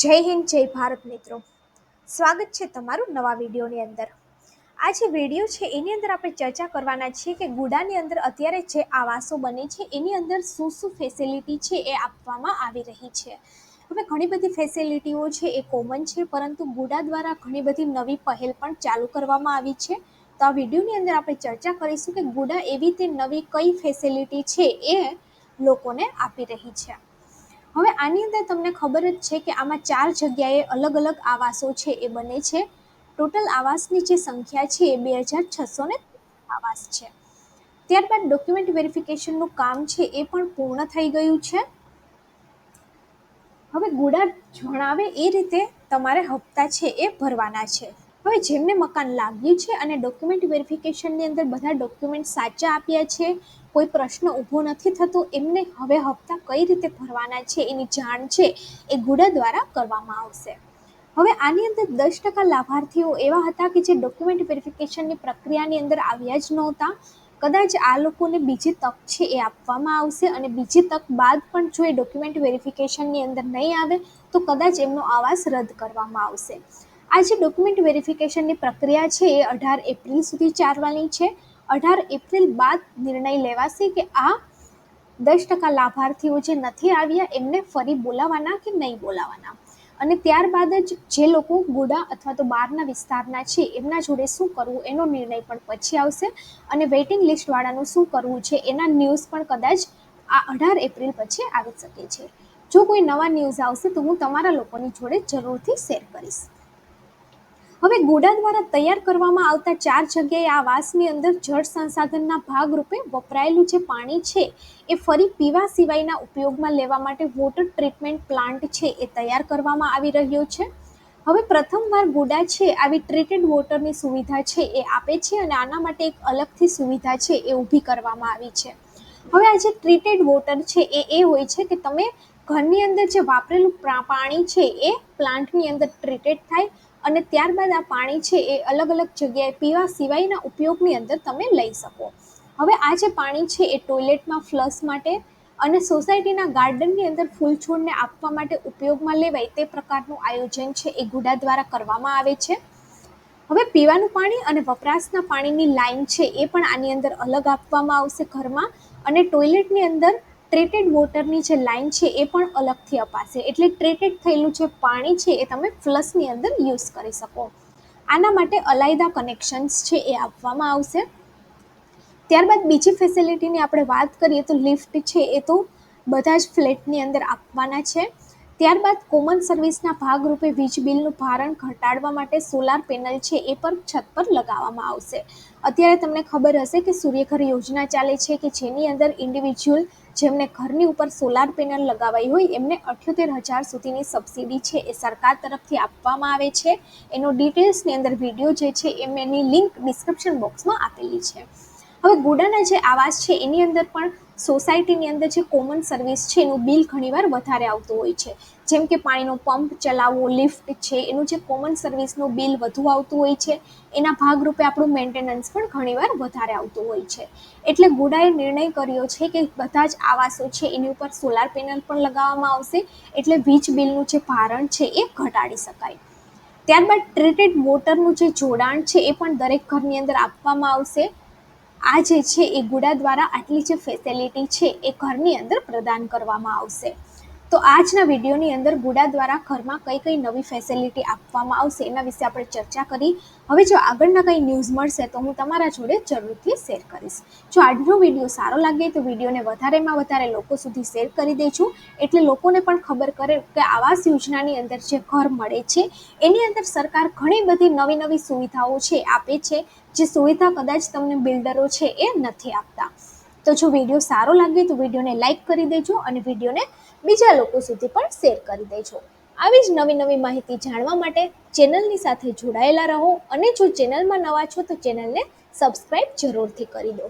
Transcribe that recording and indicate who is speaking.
Speaker 1: જય હિન્દ, જય ભારત મિત્રો. સ્વાગત છે તમારું નવા વિડીયોની અંદર. આ જે વીડિયો છે, એની અંદર આપણે ચર્ચા કરવાના છીએ કે ગુડાની અંદર અત્યારે જે આવાસો બને છે, એની અંદર શું શું ફેસિલિટી છે એ આપવામાં આવી રહી છે. હવે ઘણી બધી ફેસિલિટીઓ છે એ કોમન છે, પરંતુ ગુડા દ્વારા ઘણી બધી નવી પહેલ પણ ચાલુ કરવામાં આવી છે. તો આ વિડીયોની અંદર આપણે ચર્ચા કરીશું કે ગુડા એવી તે નવી કઈ ફેસિલિટી છે એ લોકોને આપી રહી છે. હવે આની અંદર તમને ખબર જ છે કે આમાં ચાર જગ્યાએ અલગ અલગ આવાસો છે, એ બને છે. ટોટલ આવાસની જે સંખ્યા છે, એ બે હજાર છસો ને આવાસ છે. ત્યારબાદ ડોક્યુમેન્ટ વેરિફિકેશનનું કામ છે, એ પણ પૂર્ણ થઈ ગયું છે. હવે ગુડા જણાવે એ રીતે તમારે હપ્તા છે, એ ભરવાના છે. હવે જેમને મકાન લાગ્યું છે અને ડોક્યુમેન્ટ વેરિફિકેશનની અંદર બધા ડોક્યુમેન્ટ સાચા આપ્યા છે, કોઈ પ્રશ્ન ઊભો નથી થતો, એમને હવે હપ્તા કઈ રીતે ભરવાના છે એની જાણ છે એ ગુડા દ્વારા કરવામાં આવશે. હવે આની અંદર દસ ટકા લાભાર્થીઓ એવા હતા કે જે ડોક્યુમેન્ટ વેરિફિકેશનની પ્રક્રિયાની અંદર આવ્યા જ નહોતા. કદાચ આ લોકોને બીજી તક છે એ આપવામાં આવશે અને બીજી તક બાદ પણ જો એ ડોક્યુમેન્ટ વેરિફિકેશનની અંદર નહીં આવે તો કદાચ એમનો આવાસ રદ કરવામાં આવશે. આ જે ડોક્યુમેન્ટ વેરિફિકેશનની પ્રક્રિયા છે એ અઢાર એપ્રિલ સુધી ચાલવાની છે. અઢાર એપ્રિલ બાદ નિર્ણય લેવાશે કે આ દસ ટકા લાભાર્થીઓ જે નથી આવ્યા એમને ફરી બોલાવાના કે નહીં બોલાવાના? અને ત્યારબાદ જ જે લોકો ગોડા અથવા તો બહારના વિસ્તારના છે એમના જોડે શું કરવું એનો નિર્ણય પણ પછી આવશે. અને વેઇટિંગ લિસ્ટવાળાનું શું કરવું છે એના ન્યૂઝ પણ કદાચ આ અઢાર એપ્રિલ પછી આવી શકે છે. જો કોઈ નવા ન્યૂઝ આવશે તો હું તમારા લોકોની જોડે જરૂરથી શેર કરીશ. હવે ગોડા દ્વારા તૈયાર કરવામાં આવતા ચાર જગ્યાએ આ વાસની અંદર જળ સંસાધનના ભાગરૂપે વપરાયેલું જે પાણી છે, એ ફરી પીવા સિવાયના ઉપયોગમાં લેવા માટે વોટર ટ્રીટમેન્ટ પ્લાન્ટ છે, એ તૈયાર કરવામાં આવી રહ્યો છે. હવે પ્રથમવાર ગોડા છે, આવી ટ્રીટેડ વોટરની સુવિધા છે, એ આપે છે અને આના માટે એક અલગથી સુવિધા છે, એ ઊભી કરવામાં આવી છે. હવે આ જે ટ્રીટેડ વોટર છે, એ એ હોય છે કે તમે ઘરની અંદર જે વાપરેલું પાણી છે, એ પ્લાન્ટની અંદર ટ્રીટેડ થાય અને ત્યારબાદ આ પાણી છે એ અલગ અલગ જગ્યાએ પીવા સિવાયના ઉપયોગની અંદર તમે લઈ શકો. હવે આ જે પાણી છે એ ટોયલેટમાં ફ્લશ માટે અને સોસાયટીના ગાર્ડનની અંદર ફૂલ છોડને આપવા માટે ઉપયોગમાં લેવાય તે પ્રકારનું આયોજન છે એ ગુડા દ્વારા કરવામાં આવે છે. હવે પીવાનું પાણી અને વપરાશના પાણીની લાઈન છે એ પણ આની અંદર અલગ આપવામાં આવશે ઘરમાં અને ટોયલેટની અંદર ટ્રીટેડ વોટરની જે લાઇન છે એ પણ અલગથી અપાશે. એટલે ટ્રીટેડ થયેલું જે પાણી છે એ તમે ફ્લસની અંદર યુઝ કરી શકો. આના માટે અલાયદા કનેક્શન્સ છે એ આપવામાં આવશે. ત્યારબાદ બીજી ફેસિલિટીની આપણે વાત કરીએ તો લિફ્ટ છે એ તો બધા જ ફ્લેટની અંદર આપવાના છે. ત્યારબાદ કોમન સર્વિસના ભાગરૂપે વીજ બિલનું ભારણ ઘટાડવા માટે સોલાર પેનલ છે એ પણ છત પર લગાવવામાં આવશે. અત્યારે તમને ખબર હશે કે સૂર્યઘર યોજના ચાલે છે કે જેની અંદર ઇન્ડિવિજ્યુઅલ જેમને ઘરની ઉપર સોલાર પેનલ લગાવાઈ હોય, એમને અઠ્યોતેર હજાર સુધીની સબસિડી છે એ સરકાર તરફથી આપવામાં આવે છે. એનો ડિટેલ્સની અંદર વીડિયો જે છે એમ એની લિંક ડિસ્ક્રિપ્શન બોક્સમાં આપેલી છે. હવે ગુડાના જે આવાસ છે, એની અંદર પણ સોસાયટીની અંદર જે કોમન સર્વિસ છે, એનું બિલ ઘણીવાર વધારે આવતું હોય છે. જેમ કે પાણીનો પંપ ચલાવવો લિફ્ટ છે, એનું જે કોમન સર્વિસનું બિલ વધુ આવતું હોય છે. એના ભાગરૂપે આપણું મેન્ટેનન્સ પણ ઘણીવાર વધારે આવતું હોય છે. એટલે ગુડાએ નિર્ણય કર્યો છે કે બધા જ આવાસો છે, એની ઉપર સોલાર પેનલ પણ લગાવવામાં આવશે. એટલે વીજ બિલનું જે ભારણ છે, એ ઘટાડી શકાય. ત્યારબાદ ટ્રીટેડ વોટરનું જે જોડાણ છે, એ પણ દરેક ઘરની અંદર આપવામાં આવશે. આ જે છે એ ગુડા દ્વારા આટલી જે ફેસિલિટી છે એ ઘરની અંદર પ્રદાન કરવામાં આવશે. તો આજના વિડીયોની અંદર ગુડા દ્વારા ઘરમાં કઈ કઈ નવી ફેસિલિટી આપવામાં આવશે એના વિશે આપણે ચર્ચા કરી. હવે જો આગળના કંઈ ન્યૂઝ મળશે તો હું તમારા જોડે જરૂરથી શેર કરીશ. જો આજનો વીડિયો સારો લાગે તો વિડીયોને વધારેમાં વધારે લોકો સુધી શેર કરી દેજો. એટલે લોકોને પણ ખબર કરે કે આવાસ યોજનાની અંદર જે ઘર મળે છે, એની અંદર સરકાર ઘણી બધી નવી નવી સુવિધાઓ છે, આપે છે. જે સુવિધા કદાચ તમને બિલ્ડરો છે એ નથી આપતા. તો જો વીડિયો સારો લાગે તો વિડીયોને લાઇક કરી દેજો અને વિડીયોને બીજા લોકો સુધી પણ શેર કરી દેજો. આવી જ નવી નવી માહિતી જાણવા માટે ચેનલની સાથે જોડાયેલા રહો અને જો ચેનલમાં નવા છો તો ચેનલને સબસ્ક્રાઈબ જરૂરથી કરી દો.